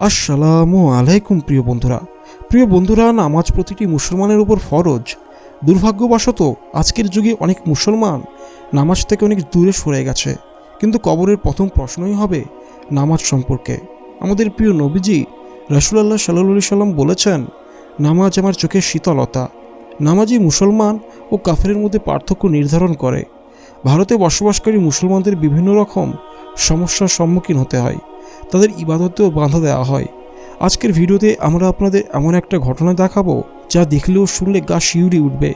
আসসালামু আলাইকুম, প্রিয় বন্ধুরা। প্রিয় বন্ধুরা, নামাজ প্রতিটি মুসলমানের উপর ফরজ। দুর্ভাগ্যবশত, আজকের যুগে অনেক মুসলমান নামাজ থেকে অনেক দূরে সরে গেছে। কিন্তু কবরের প্রথম প্রশ্নই হবে নামাজ সম্পর্কে। আমাদের প্রিয় নবীজি রাসুলাল্লাহ সাল্লি সাল্লাম বলেছেন, নামাজ আমার চোখের শীতলতা। নামাজই মুসলমান ও কাফেরের মধ্যে পার্থক্য নির্ধারণ করে। ভারতে বসবাসকারী মুসলমানদের বিভিন্ন রকম সমস্যার সম্মুখীন হতে হয়। তাদের ইবাদতেও বাধা দেওয়া হয়। আজকের ভিডিওতে আমরা আপনাদের এমন একটা ঘটনা দেখাবো যা দেখলেও শুনলে গা শিউরি উঠবে।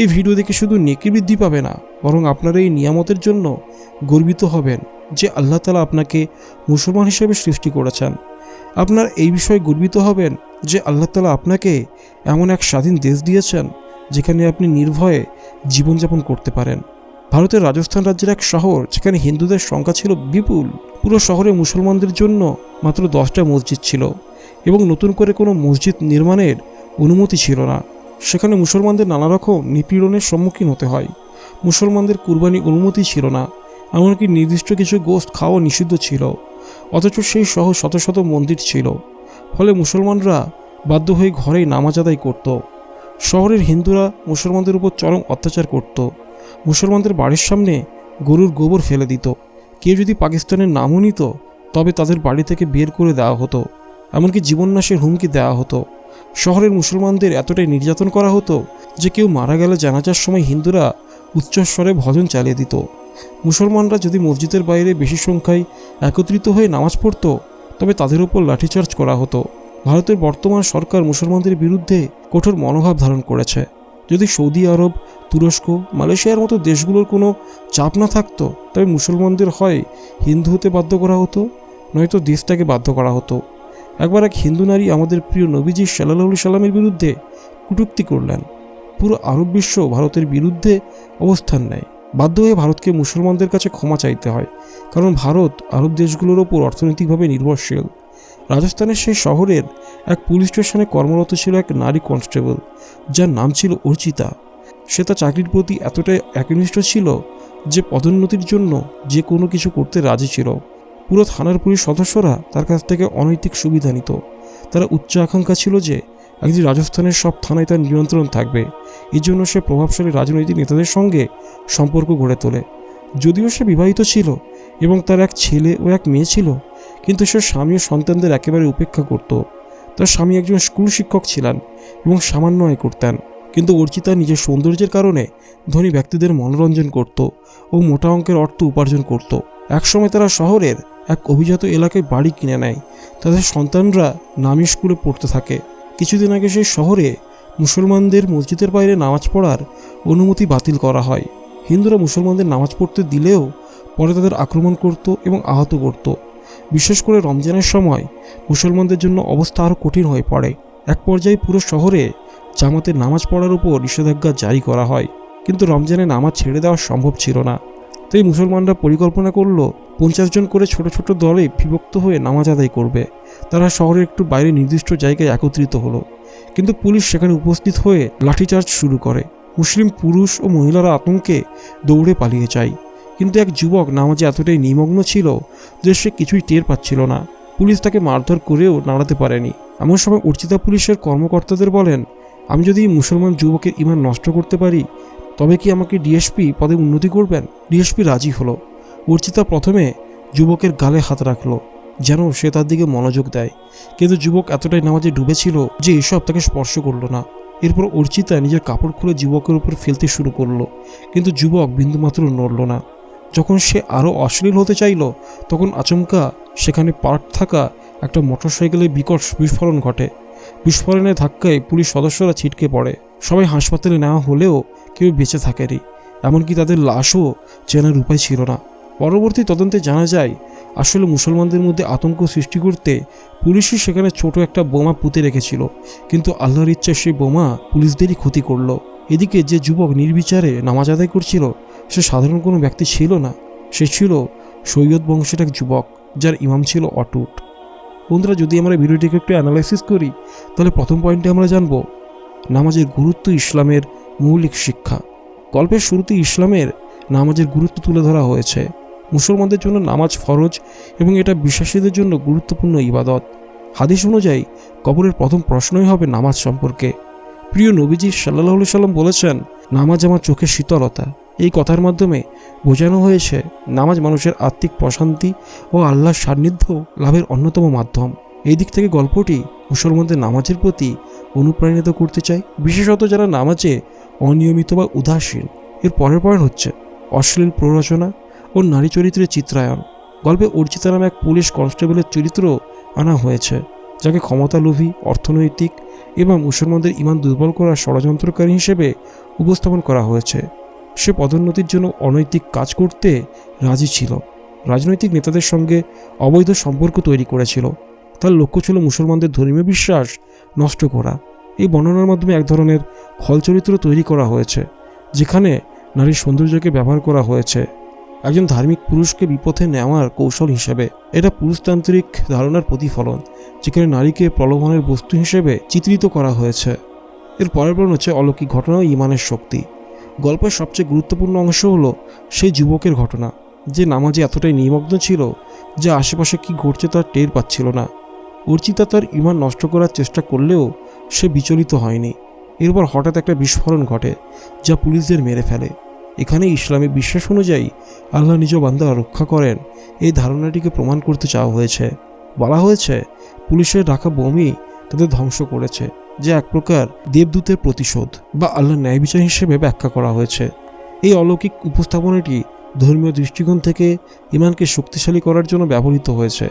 এই ভিডিও দেখে শুধু নেকি বৃদ্ধি পাবে না, বরং আপনারা এই নিয়ামতের জন্য গর্বিত হবেন যে আল্লাহ তালা আপনাকে মুসলমান হিসেবে সৃষ্টি করেছেন। আপনার এই বিষয়ে গর্বিত হবেন যে আল্লাহ তালা আপনাকে এমন এক স্বাধীন দেশ দিয়েছেন, যেখানে আপনি নির্ভয়ে জীবনযাপন করতে পারেন। ভারতের রাজস্থান রাজ্যের এক শহর, যেখানে হিন্দুদের সংখ্যা ছিল বিপুল। পুরো শহরে মুসলমানদের জন্য মাত্র দশটা মসজিদ ছিল এবং নতুন করে কোনো মসজিদ নির্মাণের অনুমতি ছিল না। সেখানে মুসলমানদের নানা রকম নিপীড়নের সম্মুখীন হতে হয়। মুসলমানদের কুরবানি অনুমতি ছিল না, এমনকি নির্দিষ্ট কিছু গোস্ত খাওয়া নিষিদ্ধ ছিল, অথচ সেই সহ শত শত মন্দির ছিল। ফলে মুসলমানরা বাধ্য হয়ে ঘরেই নামাজ আদায় করত। শহরের হিন্দুরা মুসলমানদের উপর চরম অত্যাচার করত। মুসলমানদের বাড়ির সামনে গরুর গোবর ফেলে দিত। কেউ যদি পাকিস্তানের নামও নিত, তবে তাদের বাড়ি থেকে বের করে দেওয়া হতো, এমনকি জীবননাশের হুমকি দেওয়া হতো। শহরের মুসলমানদের এতটাই নির্যাতন করা হতো যে কেউ মারা গেলে জানাজার সময় হিন্দুরা উচ্চস্বরে ভজন চালিয়ে দিত। মুসলমানরা যদি মসজিদের বাইরে বেশি সংখ্যায় একত্রিত হয়ে নামাজ পড়ত, তবে তাদের উপর লাঠিচার্জ করা হতো। ভারতের বর্তমান সরকার মুসলমানদের বিরুদ্ধে কঠোর মনোভাব ধারণ করেছে। যদি সৌদি আরব, তুরস্ক, মালয়েশিয়ার মতো দেশগুলোর কোনো চাপ না থাকতো, তবে মুসলমানদের হয় হিন্দু হতে বাধ্য করা হতো, নয়তো দেশটাকে বাধ্য করা হতো। একবার এক হিন্দু নারী আমাদের প্রিয় নবীজি সাল্লাহ সাল্লামের বিরুদ্ধে কটূক্তি করলেন। পুরো আরব বিশ্ব ভারতের বিরুদ্ধে অবস্থান নেয়। বাধ্য হয়ে ভারতকে মুসলমানদের কাছে ক্ষমা চাইতে হয়, কারণ ভারত আরব দেশগুলোর ওপর অর্থনৈতিকভাবে নির্ভরশীল। রাজস্থানের সেই শহরের এক পুলিশ স্টেশনে কর্মরত ছিল এক নারী কনস্টেবল, যার নাম ছিল অর্চিতা। সে তার চাকরির প্রতি এতটাই একনিষ্ঠ ছিল যে পদোন্নতির জন্য যে কোনো কিছু করতে রাজি ছিল। পুরো থানার পুলিশ সদস্যরা তার কাছ থেকে অনৈতিক সুবিধা নিত। তারা উচ্চ আকাঙ্ক্ষা ছিল যে একদিন রাজস্থানের সব থানায় তার নিয়ন্ত্রণ থাকবে। এই জন্য সে প্রভাবশালী রাজনৈতিক নেতাদের সঙ্গে সম্পর্ক গড়ে তোলে। যদিও সে বিবাহিত ছিল এবং তার এক ছেলে ও এক মেয়ে ছিল কিন্তু সে স্বামী ও সন্তানদের একেবারে উপেক্ষা করত। তার স্বামী একজন স্কুল শিক্ষক ছিলেন এবং সামান্য আয় করতেন। কিন্তু অর্চিতা নিজের সৌন্দর্যের কারণে ধনী ব্যক্তিদের মনোরঞ্জন করত ও মোটা অঙ্কের অর্থ উপার্জন করত। একসময় তারা শহরের এক অভিজাত এলাকায় বাড়ি কিনে নেয়। তাদের সন্তানরা নামি স্কুলে পড়তে থাকে। কিছুদিন আগে সেই শহরে মুসলমানদের মসজিদের বাইরে নামাজ পড়ার অনুমতি বাতিল করা হয়। হিন্দুরা মুসলমানদের নামাজ পড়তে দিলেও পরে তাদের আক্রমণ করত এবং আহত করত। বিশেষ করে রমজানের সময় মুসলমানদের জন্য অবস্থা আরও কঠিন হয়ে পড়ে। এক পর্যায়ে পুরো শহরে জামাতের নামাজ পড়ার উপর নিষেধাজ্ঞা জারি করা হয়। কিন্তু রমজানে নামাজ ছেড়ে দেওয়া সম্ভব ছিল না। তাই মুসলমানরা পরিকল্পনা করল, পঞ্চাশ জন করে ছোট ছোট দলে বিভক্ত হয়ে নামাজ আদায় করবে। তারা শহরের একটু বাইরে নির্দিষ্ট জায়গায় একত্রিত হলো। কিন্তু পুলিশ সেখানে উপস্থিত হয়ে লাঠিচার্জ শুরু করে। মুসলিম পুরুষ ও মহিলারা আতঙ্কে দৌড়ে পালিয়ে যায়। কিন্তু এক যুবক নামাজে এতটাই নিমগ্ন ছিল যে সে কিছুই টের পাচ্ছিল না। পুলিশ তাকে মারধর করেও নাড়াতে পারেনি। এমন সময় অর্চিতা পুলিশের কর্মকর্তাদের বলেন, আমি যদি মুসলমান যুবকের ইমান নষ্ট করতে পারি, তবে কি আমাকে ডিএসপি পদে উন্নতি করবেন? ডিএসপি রাজি হলো। অর্চিতা প্রথমে যুবকের গালে হাত রাখল, যেন সে তার দিকে মনোযোগ দেয়। কিন্তু যুবক এতটাই নামাজে ডুবেছিল যে এসব তাকে স্পর্শ করল না। এরপর অর্চিতা নিজের কাপড় খুলে যুবকের উপর ফেলতে শুরু করল, কিন্তু যুবক বিন্দুমাত্র নড়ল না। যখন সে আরও অশ্লীল হতে চাইল, তখন আচমকা সেখানে পার্ক থাকা একটা মোটরসাইকেলে বিকট বিস্ফোরণ ঘটে। বিস্ফোরণের ধাক্কায় পুলিশ সদস্যরা ছিটকে পড়ে। সবাই হাসপাতালে নেওয়া হলেও কেউ বেঁচে থাকেনি, এমনকি তাদের লাশও চেনার উপায় ছিল না। পরবর্তী তদন্তে জানা যায়, আসলে মুসলমানদের মধ্যে আতঙ্ক সৃষ্টি করতে পুলিশই সেখানে ছোট একটা বোমা পুঁতে রেখেছিল, কিন্তু আল্লাহর ইচ্ছা সেই বোমা পুলিশদেরই ক্ষতি করল। এদিকে যে যুবক নির্বিচারে নামাজ আদায় করছিল সে সাধারণ কোনো ব্যক্তি ছিল না। সে ছিল সৈয়দ বংশের এক যুবক, যার ইমাম ছিল অটুট। বন্ধুরা, যদি আমরা ভিডিওটিকে একটু অ্যানালাইসিস করি, তাহলে প্রথম পয়েন্টে আমরা জানব, নামাজের গুরুত্ব ইসলামের মৌলিক শিক্ষা। গল্পের শুরুতে ইসলামের নামাজের গুরুত্ব তুলে ধরা হয়েছে। মুসলমানদের জন্য নামাজ ফরজ এবং এটা বিশ্বাসীদের জন্য গুরুত্বপূর্ণ ইবাদত। হাদিস অনুযায়ী, কবরের প্রথম প্রশ্নই হবে নামাজ সম্পর্কে। প্রিয় নবীজি সাল্লাহ সাল্লাম বলেছেন, নামাজ আমার চোখের শীতলতা। এই কথার মাধ্যমে বোঝানো হয়েছে, নামাজ মানুষের আত্মিক প্রশান্তি ও আল্লাহর সান্নিধ্য লাভের অন্যতম মাধ্যম। এই দিক থেকে গল্পটি মুসলমানদের নামাজের প্রতি অনুপ্রাণিত করতে চায়। বিশেষত যারা নামাজে অনিয়মিত বা উদাসীন, এর পরের পয়েন্ট হচ্ছে অশ্লীল প্ররোচনা ও নারী চরিত্রের চিত্রায়ন। গল্পে অর্চিতা নামে এক পুলিশ কনস্টেবলের চরিত্র আনা হয়েছে, যাকে ক্ষমতালোভী, অর্থনৈতিক এবং মুসলমানদের ইমান দুর্বল করার ষড়যন্ত্রকারী হিসেবে উপস্থাপন করা হয়েছে। সে পদোন্নতির জন্য অনৈতিক কাজ করতে রাজি ছিল। রাজনৈতিক নেতাদের সঙ্গে অবৈধ সম্পর্ক তৈরি করেছিল। তার লক্ষ্য ছিল মুসলমানদের ধর্মীয় বিশ্বাস নষ্ট করা। এই বর্ণনার মাধ্যমে এক ধরনের খলচরিত্র তৈরি করা হয়েছে, যেখানে নারীর সৌন্দর্যকে ব্যবহার করা হয়েছে। একজন ধার্মিক পুরুষকে বিপথে নেওয়ার কৌশল হিসেবে এটা পুরুষতান্ত্রিক ধারণার প্রতিফলন, যেখানে নারীকে প্রলোভনের বস্তু হিসেবে চিত্রিত করা হয়েছে। এর পরের পর হচ্ছে অলৌকিক ঘটনা ইমানের শক্তি। গল্পের সবচেয়ে গুরুত্বপূর্ণ অংশ হলো সেই যুবকের ঘটনা, যে নামাজে এতটাই নিমগ্ন ছিল যে আশেপাশে কি ঘটছে তার টের পাচ্ছিল না। অর্চিতা তার ইমান নষ্ট করার চেষ্টা করলেও সে বিচলিত হয়নি। এরপর হঠাৎ একটা বিস্ফোরণ ঘটে, যা পুলিশদের মেরে ফেলে। এখানে ইসলামী বিশ্বাস অনুযায়ী আল্লাহ নিজ বান্দা রক্ষা করেন এই ধারণাটিকে প্রমাণ করতে চাওয়া হয়েছে। বলা হয়েছে, পুলিশের রাখা বমি তাদের ধ্বংস করেছে। যে এক প্রকার দেবদূতের প্রতিশোধ বা আল্লাহ ন্যায় বিচার হিসেবে ব্যাখ্যা করা হয়েছে। এই অলৌকিক উপস্থাপনাটি ধর্মীয় দৃষ্টিকোণ থেকে ইমানকে শক্তিশালী করার জন্য ব্যবহৃত হয়েছে।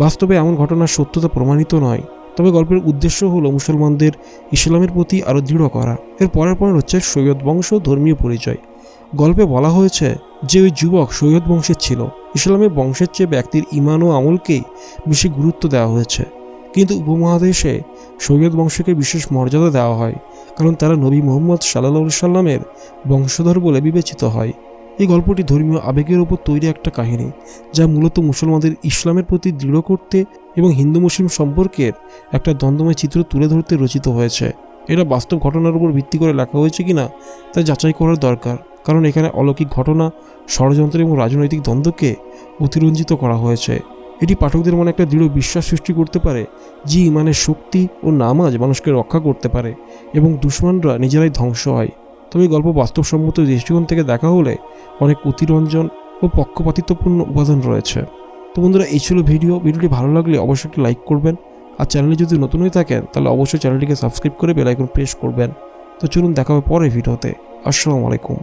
বাস্তবে এমন ঘটনার সত্যতা প্রমাণিত নয়, তবে গল্পের উদ্দেশ্য হলো মুসলমানদের ইসলামের প্রতি আরও দৃঢ় করা। এর পরের পয়েন্ট হচ্ছে সৈয়দ বংশ ধর্মীয় পরিচয়। গল্পে বলা হয়েছে যে ওই যুবক সৈয়দ বংশের ছিল। ইসলামের বংশের চেয়ে ব্যক্তির ইমান ও আমলকেই বেশি গুরুত্ব দেওয়া হয়েছে। কিন্তু উপমহাদেশে সৈয়দ বংশকে বিশেষ মর্যাদা দেওয়া হয়, কারণ তারা নবী মোহাম্মদ সাল্লাহ সাল্লামের বংশধর বলে বিবেচিত হয়। এই গল্পটি ধর্মীয় আবেগের ওপর তৈরি একটা কাহিনী, যা মূলত মুসলমানদের ইসলামের প্রতি দৃঢ় করতে এবং হিন্দু মুসলিম সম্পর্কের একটা দ্বন্দ্বময় চিত্র তুলে ধরতে রচিত হয়েছে। এটা বাস্তব ঘটনার উপর ভিত্তি করে লেখা হয়েছে কিনা তা যাচাই করার দরকার, কারণ এখানে অলৌকিক ঘটনা, ষড়যন্ত্র এবং রাজনৈতিক দ্বন্দ্বকে অতিরঞ্জিত করা হয়েছে। এটি পাঠকদের মনে একটা দৃঢ় বিশ্বাস সৃষ্টি করতে পারে, যে ইমানের শক্তি ও নামাজ মানুষকে রক্ষা করতে পারে এবং দুশ্মনরা নিজেরাই ধ্বংস হয়। তবে গল্প বাস্তবসম্মত দৃষ্টিকোণ থেকে দেখা হলে অনেক অতিরঞ্জন ও পক্ষপাতিত্বপূর্ণ উপাদান রয়েছে। তো বন্ধুরা, এই ছিল ভিডিও। ভিডিওটি ভালো লাগলে অবশ্যই একটি লাইক করবেন। আর চ্যানেলে যদি নতুন হয়ে থাকেন, তাহলে অবশ্যই চ্যানেলটিকে সাবস্ক্রাইব করে বেলাইকন প্রেস করবেন। তো চলুন, দেখা হবে পরে ভিডিওতে। আসসালামু আলাইকুম।